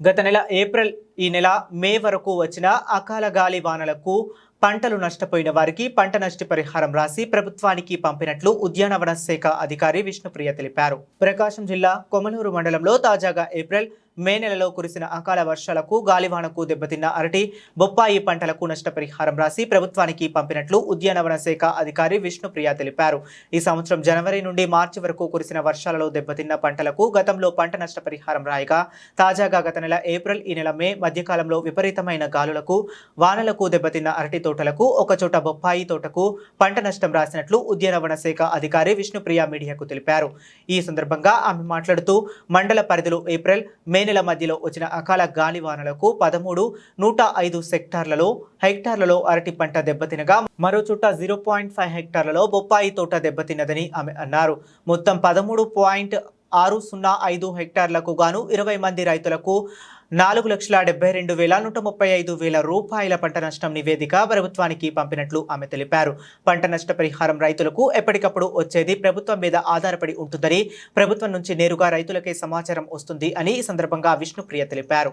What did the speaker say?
గత నెల ఏప్రిల్ ఈ నెల మే వరకు వచ్చిన అకాల గాలి వానలకు పంటలు నష్టపోయిన వారికి పంట నష్టపరిహారం రాసి ప్రభుత్వానికి పంపినట్లు ఉద్యానవన శాఖ అధికారి విష్ణుప్రియ తెలిపారు. ప్రకాశం జిల్లా కొమలూరు మండలంలో తాజాగా ఏప్రిల్ మే నెలలో కురిసిన అకాల వర్షాలకు గాలివానకు దెబ్బతిన్న అరటి బొప్పాయి పంటలకు నష్టపరిహారం రాసి ప్రభుత్వానికి పంపినట్లు ఉద్యానవన శాఖ అధికారి విష్ణుప్రియ తెలిపారు. ఈ సంవత్సరం జనవరి నుండి మార్చి వరకు కురిసిన వర్షాలలో దెబ్బతిన్న పంటలకు గతంలో పంట నష్టపరిహారం రాయగా తాజాగా గత నెల ఏప్రిల్ ఈ నెల మే మధ్యకాలంలో విపరీతమైన గాలులకు వానలకు దెబ్బతిన్న అరటి తోటలకు ఒకచోట బొప్పాయి తోటకు పంట నష్టం రాసినట్లు ఉద్యానవన శాఖ అధికారి విష్ణుప్రియ మీడియాకు తెలిపారు. ఈ సందర్భంగా ఆమె మాట్లాడుతూ మండల పరిధిలో ఏప్రిల్ మే నెల మధ్యలో వచ్చిన అకాల గాలి వానలకు పదమూడు నూట ఐదు సెక్టార్లలో హెక్టార్లలో అరటి పంట దెబ్బతినగా మరో చుట్ట జీరో పాయింట్ ఫైవ్ హెక్టార్లలో బొప్పాయి తోట దెబ్బతిన్నదని ఆమె అన్నారు. మొత్తం పదమూడు పాయింట్ ఆరు సున్నా ఐదు హెక్టార్లకు గాను ఇరవై మంది రైతులకు నాలుగు లక్షల డెబ్బై రెండు వేల నూట ముప్పై ఐదు వేల రూపాయల పంట నష్టం నివేదిక ప్రభుత్వానికి పంపినట్లు ఆమె తెలిపారు. పంట నష్ట పరిహారం రైతులకు ఎప్పటికప్పుడు వచ్చేది ప్రభుత్వం మీద ఆధారపడి ఉంటుందని ప్రభుత్వం నుంచి నేరుగా రైతులకే సమాచారం వస్తుంది అని ఈ సందర్భంగా విష్ణుప్రియ తెలిపారు.